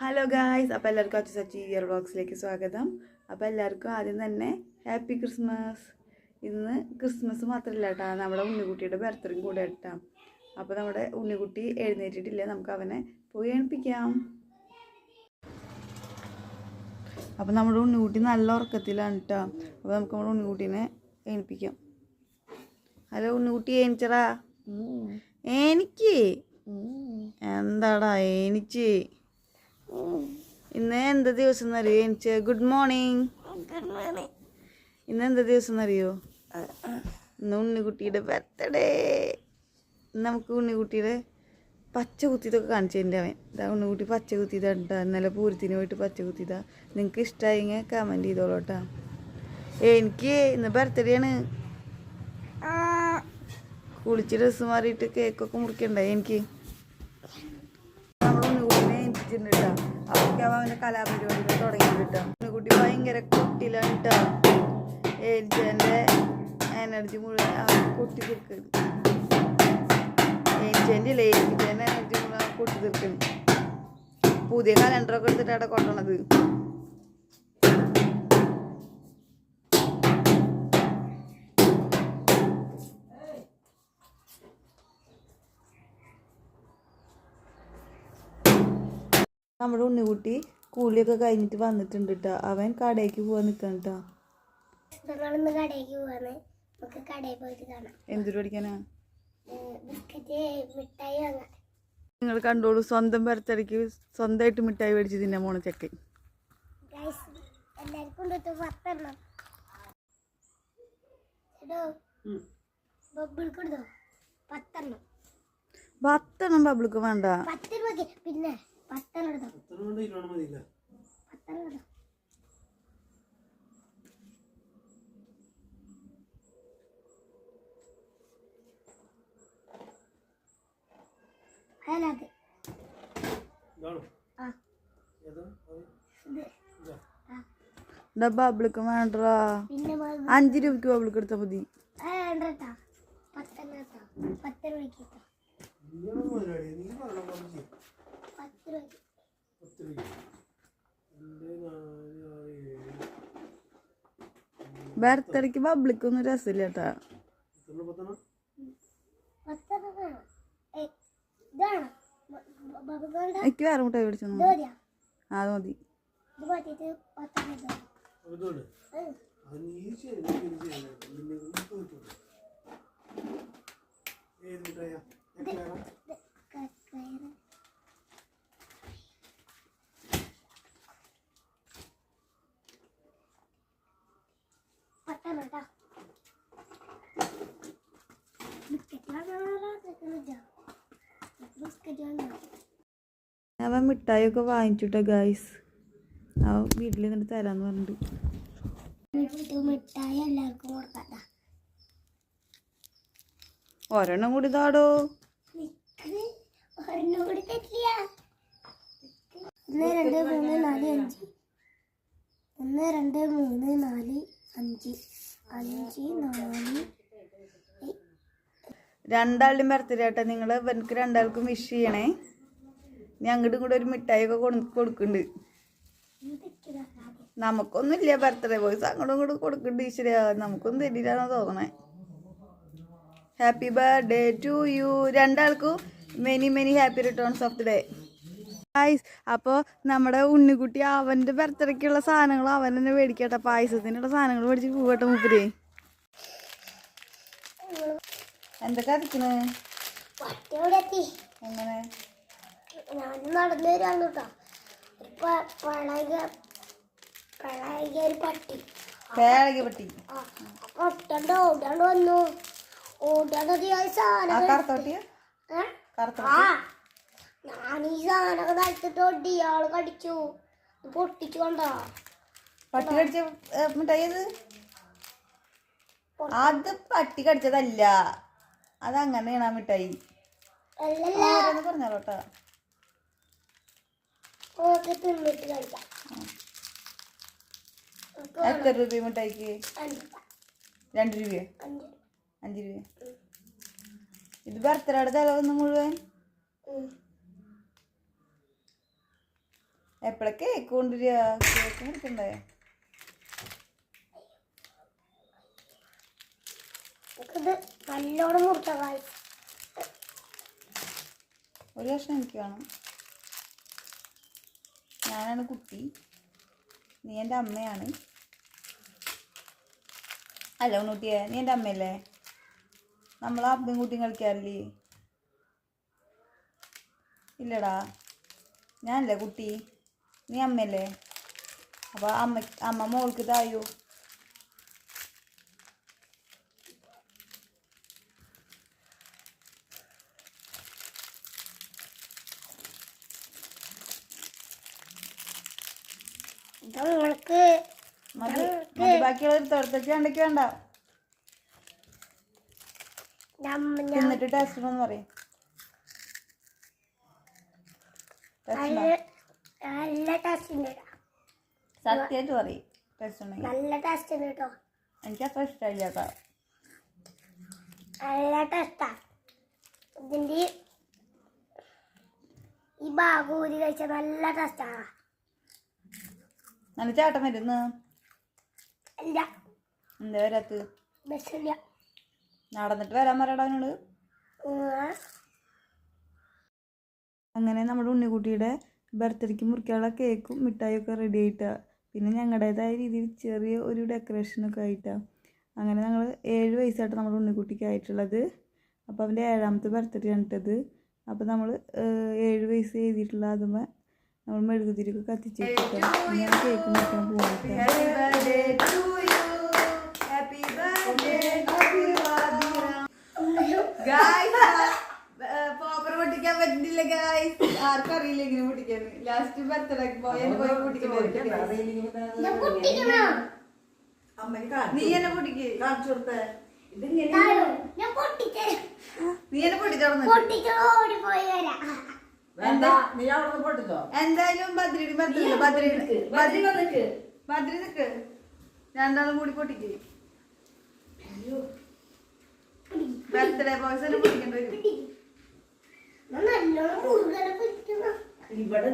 Hello guys അപ്പോൾ എല്ലാവർക്കും Achu Sachi year ബോക്സിലേക്ക് സ്വാഗതം. അപ്പോൾ എല്ലാവർക്കും ആദ്യം തന്നെ ഹാപ്പി ക്രിസ്മസ് ഇന്ന് ക്രിസ്മസ് മാത്രമല്ല കേട്ടോ നമ്മുടെ ഉണ്ണിക്കുട്ടിയുടെ ബർത്ത്ഡേയും കൂടെ കേട്ടോ അപ്പോൾ നമ്മുടെ ഉണ്ണിക്കുട്ടി എഴുന്നേറ്റിട്ടില്ല? നമുക്ക് അവനെ പോയി എണിപ്പിക്കാം. അപ്പോൾ നമ്മുടെ ഉണ്ണിക്കുട്ടി നല്ല ഉറക്കത്തിലാണ് കേട്ടോ അപ്പോൾ നമുക്ക് നമ്മുടെ ഉണ്ണിക്കുട്ടീനെ എണിപ്പിക്കാം. ഹലോ ഉണ്ണിക്കുട്ടി എണിച്ചടാ. എനിക്ക് എന്താടാ എനിക്ക് ഇന്ന് എന്ത് ദിവസം എന്നറിയോ എനിക്ക്? ഗുഡ് മോർണിംഗ് ഇന്ന് എന്ത് ദിവസം എന്നറിയോ ഇന്ന് ഉണ്ണിക്കുട്ടിയുടെ ബർത്ത്ഡേ നമുക്ക് ഉണ്ണിക്കുട്ടിയുടെ പച്ച കുത്തിയതൊക്കെ കാണിച്ചു എന്റെ അവൻ. ഇതാ ഉണ്ണിക്കുട്ടി പച്ച കുത്തിയതാ ഇന്നലെ പൂരത്തിന് പോയിട്ട് പച്ച കുത്തിയതാ. നിങ്ങൾക്ക് ഇഷ്ടമായെങ്കിൽ കമന്റ് ചെയ്തോളൂ കേട്ടോ. എനിക്ക് ഇന്ന് ബർത്ത്ഡേ ആണ്. കുളിച്ച് ഡ്രസ്സ് മാറിയിട്ട് കേക്കൊക്കെ മുറിക്കണ്ടേ എനിക്ക്? ഏൽപ്പിച്ചിട്ടുണ്ട് കേട്ടോ അവർക്ക് അവന്റെ കലാപരിപാടികൾ തുടങ്ങിയിട്ട് കേട്ടോ ഭയങ്കര കുട്ടിയിലാണ് കേട്ടോ എനർജി മുഴുവൻ കുട്ടി തീർക്കുന്നു ഏൽച്ചേന്റെ ഇല്ല? ഏൽപ്പിച്ചേന്റെ എനർജി മുഴുവൻ കുട്ടി തീർക്കുന്നു പുതിയ കലണ്ടറൊക്കെ എടുത്തിട്ടാണ് അവിടെ നമ്മുടെ ഉണ്ണിക്കുട്ടി കൂലിയൊക്കെ കഴിഞ്ഞിട്ട് വന്നിട്ടുണ്ട് കേട്ടോ അവൻ കടയ്ക്ക് പോവാൻ നിൽക്കണം കേട്ടോ ഞങ്ങളിന്ന് പോവാണ് നമുക്ക് കടയിൽ പോയിട്ട് കാണാം. എന്തൊരു പഠിക്കാനാ? ഏഹ് ബിസ്ക്കറ്റ് മിഠായി വാങ്ങാം നിങ്ങൾ കണ്ടോളൂ സ്വന്തം ബർത്ത്ഡേക്ക് സ്വന്തമായിട്ട് മിഠായി മേടിച്ച് തിന്നെ മോണ ചെക്കൻ. എല്ലാവർക്കും പത്തെണ്ണം ബബിൾക്ക് വേണ്ട. പത്ത് രൂപയ്ക്ക്. പിന്നെ പത്തെണ്ണം എടുത്തോ പത്തെണ്ണം എടുത്തോ അതിനകത്ത് ആ. ബബിൾക്ക് വേണ്ടടാ. അഞ്ച് രൂപയ്ക്ക് ബബിൾക്ക് എടുത്താൽ മതി. ആ വേണ്ടട്ടാ. പത്തെണ്ണം പത്ത് രൂപയ്ക്ക് എടുത്തോ പത്ത് രൂപയ്ക്ക് ബർത്ത്ഡേക്ക് ബബിളിക്കൊന്നും രസമില്ല കേട്ടാ പത്തെണ്ണം ബബിൾ വേണ്ട എനിക്ക് വേറെ മുട്ടായി മേടിച്ചു അത് മതി. ഏത് മാറ്റിയിട്ട് പത്തെണ്ണം എടുത്തോ ഉം. ഇത് ക- കയറ്. പത്തെണ്ണം കേട്ടോ ബിസ്ക്കറ്റ് വാങ്ങാൻ ബിസ്ക്കറ്റ് വാങ്ങാം അവൻ മിഠായിയൊക്കെ വാങ്ങിച്ചുട്ടോ ഗായ്സ് അവൻ വീട്ടിൽ നിന്നിട്ട് തരാന്ന് പറഞ്ഞിട്ട്. ഒരെണ്ണം കൂടി താടോ ഒന്ന് രണ്ട് മൂന്ന് നാല് അഞ്ച്. ഒന്ന് രണ്ട് മൂന്ന് നാല് അഞ്ച്. അഞ്ച് നാല്. രണ്ടാളുടെയും ബർത്ത്ഡേ ആട്ടെ. നിങ്ങൾ ഇവർക്ക് രണ്ടാൾക്കും വിഷ് ചെയ്യണേ. ഞാൻ അങ്ങോട്ടും കൂടെ ഒരു മിഠായിയൊക്കെ കൊടു കൊടുക്കുന്നുണ്ട്. നമുക്കൊന്നുമില്ല ബർത്ത്ഡേ ബോയ്സ് അങ്ങോട്ടും ഇങ്ങോട്ടും കൊടുക്കുന്നുണ്ട് ഈശ്വര. നമുക്കൊന്നും തരില്ലാന്ന് തോന്നണേ. ഹാപ്പി ബർത്ത്ഡേ ടു യു രണ്ടാൾക്കും many many happy returns of the day പായസ് അപ്പോൾ നമ്മുടെ ഉണ്ണിക്കുട്ടി അവന്റെ ബർത്ത്ഡേക്കുള്ള സാധനങ്ങൾ അവൻ തന്നെ മേടിക്കട്ടെ. പായസത്തിനുള്ള സാധനങ്ങൾ മേടിച്ച് പോകട്ടെ മൂപ്പര്. എന്തൊക്കെ അതിക്കണേ എങ്ങനെ? ഞാൻ നടന്നു വരാണ് കേട്ടോ ഒരു പട്ടി. പട്ടി. ഓടാണ്ട് വന്നു. ആ സാധനം കറുത്തോട്ടിയ ഏ? കറുത്ത ആ. ഞാൻ ഈ സാധനമൊക്കെ നടുത്തിട്ട് ഒടി ആൾ കടിച്ചു. പൊട്ടിച്ചു കണ്ടോ. പട്ടി കടിച്ച ഏ, മിഠായി അത് അത് പട്ടി കടിച്ചതല്ല. അതങ്ങനെയാണ് ആ മിഠായി കഴിക്കാം. എത്ര രൂപ മിഠായിക്ക്? രണ്ട് രൂപയോ? അഞ്ച്. രൂപ ഇത് ബർത്ത്ഡേയുടെ തലവന്ന് മുഴുവൻ? എപ്പോഴൊക്കെ എപ്പോഴാ കേക്ക് കൊണ്ടുവരിക? കേക്ക് മുറിക്കണ്ടേ ഇത് നല്ലോണം മുറിച്ച കായ് ഒരു കഷ്ണം എനിക്ക് വേണം. ഞാനാണ് കുട്ടി. നീ എന്റെ അമ്മയാണ്. അല്ല ഉണ്ണൂട്ടിയെ നീ എന്റെ അമ്മയല്ലേ? നമ്മൾ അമ്മയും കുട്ടിയും കളിക്കാറില്ലേ? ഇല്ലടാ. ഞാനല്ലേ കുട്ടി? നീ അമ്മയല്ലേ? അപ്പോൾ അമ്മ അമ്മ മോൾക്ക് തായോ മതി. മതി. ബാക്കിയുള്ളത് വേണ്ട. എന്നിട്ട് ടേസ്റ്റ് പറയും. നല്ല ടേസ്റ്റ് ഉണ്ട് കേട്ടോ. സത്യമായിട്ട് പറയും. ടേസ്റ്റ് ഉണ്ടെങ്കിൽ നല്ല ടേസ്റ്റ് ഉണ്ട് കേട്ടോ. എനിക്ക് അത്ര ഇഷ്ടമില്ല കേട്ടോ. നല്ല ടേസ്റ്റാ ഇതിന്റെ ഈ ഭാഗം ഊരി കഴിച്ചാൽ നല്ല ടേസ്റ്റാണ് നല്ല ചേട്ടൻ വരുന്ന്. എന്താ വരാത്ത്? ബസ്സില്ല നടന്നിട്ട് വരാൻ പറയടാ അവനോട്. അങ്ങനെ നമ്മുടെ ഉണ്ണിക്കുട്ടിയുടെ ബർത്ത്ഡേക്ക് മുറിക്കാനുള്ള കേക്കും മിഠായി ഒക്കെ റെഡി ആയിട്ട. പിന്നെ ഞങ്ങളുടേതായ രീതിയിൽ ചെറിയ ഒരു ഡെക്കറേഷനൊക്കെ ആയിട്ടാ. അങ്ങനെ ഞങ്ങൾ ഏഴ് വയസ്സായിട്ട് നമ്മുടെ ഉണ്ണിക്കുട്ടിക്ക് ആയിട്ടുള്ളത്. അപ്പോൾ അവന്റെ ഏഴാമത്തെ ബർത്ത്ഡേ ആണിട്ടത് അപ്പോൾ നമ്മൾ ഏഴ് വയസ്സ് എഴുതിയിട്ടുള്ള അതുമ്മ നമ്മൾ മെഴുകുതിരിക്ക് കത്തിച്ച് വെച്ചിട്ട് ഞാൻ കേക്ക് മുറിക്കാൻ പറ്റുന്നില്ല ഗായ്സ് ആർക്കും അറിയില്ല ഇങ്ങനെ പൊട്ടിക്കാൻ. ലാസ്റ്റ് ബർത്ത്ഡേ പോയി പോയി പൊട്ടിക്കാൻ നീ എന്നെ പൊട്ടിക്ക്. ഞാൻ പൊട്ടിച്ച് നീ എന്നെ പൊട്ടിച്ചോർന്നു പൊട്ടിച്ച് ഓടിപ്പോയി വരാം എന്തായാലും ബദ്രിയുടെ ബർത്ത്ഡേ ബദ്രി ബദ്രി നിക്ക്. ബദ്രി നിക്ക്. രണ്ടാളും കൂടി പൊട്ടിക്ക്. ബർത്ത്ഡേ ബോയ്സ് പൊട്ടിക്കേണ്ടി വരും. ഇവിടെ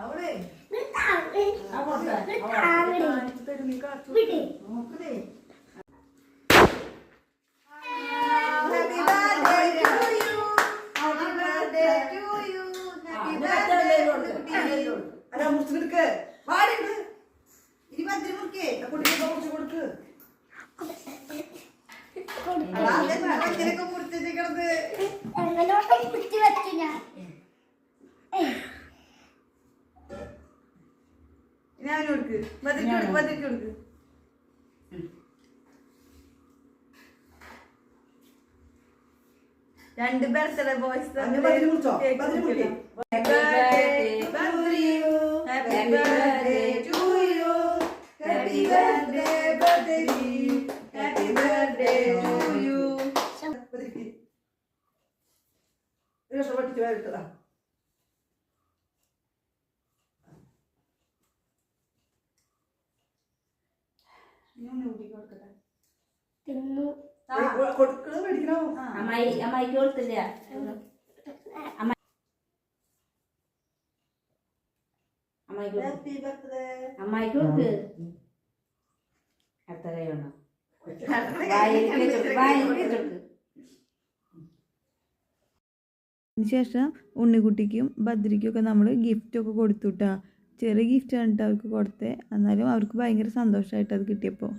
അവിടെ. You. വാടിണ്ട്. ഇനി ബദ്രി മുറിക്കേ. എങ്ങനോട്ട് കുത്തി വെച്ചു ഞാൻ കൊടുക്ക്. ബദ്രിക്ക് കൊടുക്ക്, ബദ്രിക്ക് കൊടുക്ക്. രണ്ട് ബർത്ത്ഡേ ബോയ്സ് തിന്നു. കൊടുക്കണത് മേടിക്കണോ? അമ്മായി അമ്മായിക്ക് കൊടുത്തില്ല? അമ്മ അമ്മായിക്ക് കൊടുക്ക്. അമ്മായിക്ക് കൊടുക്ക്. എത്രയാണോ വായിലേക്ക് വായിലേക്ക് വെച്ചോക്ക്. ശേഷം ഉണ്ണിക്കുട്ടിക്കും ബദ്രിക്കും ഒക്കെ നമ്മൾ ഗിഫ്റ്റൊക്കെ കൊടുത്തു കേട്ടോ ചെറിയ ഗിഫ്റ്റ് കണ്ടിട്ട് ട്ടോ അവർക്ക് കൊടുത്തത് എന്നാലും അവർക്ക് ഭയങ്കര സന്തോഷമായിട്ട് അത് കിട്ടിയപ്പോൾ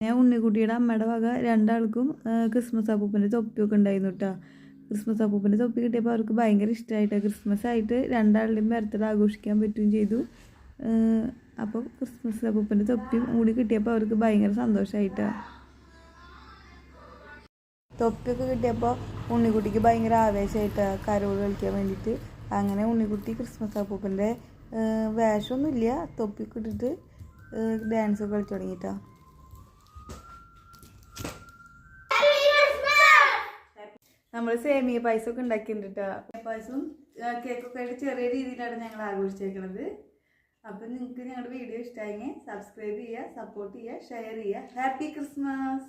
ഞാൻ ഉണ്ണിക്കുട്ടിയുടെ അമ്മയുടെ വക രണ്ടാൾക്കും ക്രിസ്മസ് അപ്പൂപ്പന്റെ തൊപ്പിയൊക്കെ ഉണ്ടായിരുന്നു കേട്ടോ ക്രിസ്മസ് അപ്പൂപ്പന്റെ തൊപ്പി കിട്ടിയപ്പോൾ അവർക്ക് ഭയങ്കര ഇഷ്ടമായിട്ട് ക്രിസ്മസ് ആയിട്ട് രണ്ടാളുടെയും ബർത്ത്ഡേ ആഘോഷിക്കാൻ പറ്റുകയും ചെയ്തു. അപ്പോൾ ക്രിസ്മസ് അപ്പൂപ്പന്റെ തൊപ്പിയും കൂടി കിട്ടിയപ്പോൾ അവർക്ക് ഭയങ്കര സന്തോഷമായിട്ടാണ് തൊപ്പിയൊക്കെ കിട്ടിയപ്പോൾ ഉണ്ണിക്കുട്ടിക്ക് ഭയങ്കര ആവേശമായിട്ട് കരോട് കളിക്കാൻ വേണ്ടിയിട്ട്. അങ്ങനെ ഉണ്ണിക്കുട്ടി ക്രിസ്മസ് അപ്പൂപ്പന്റെ വേഷമൊന്നുമില്ല. തൊപ്പിയൊക്കെ ഇട്ടിട്ട് ഡാൻസ് ഒക്കെ കളിച്ചു തുടങ്ങിയിട്ടാ. നമ്മൾ സേമിയ പായസം ഒക്കെ ഉണ്ടാക്കിയിട്ടുണ്ട് പായസം കേക്കൊക്കെ ആയിട്ട് ചെറിയ രീതിയിലാണ് ഞങ്ങൾ ആഘോഷിച്ചേക്കുന്നത് അപ്പം നിങ്ങൾക്ക് ഞങ്ങളുടെ വീഡിയോ ഇഷ്ടമായെങ്കിൽ സബ്സ്ക്രൈബ് ചെയ്യുക സപ്പോർട്ട് ചെയ്യുക ഷെയർ ചെയ്യുക. Happy Christmas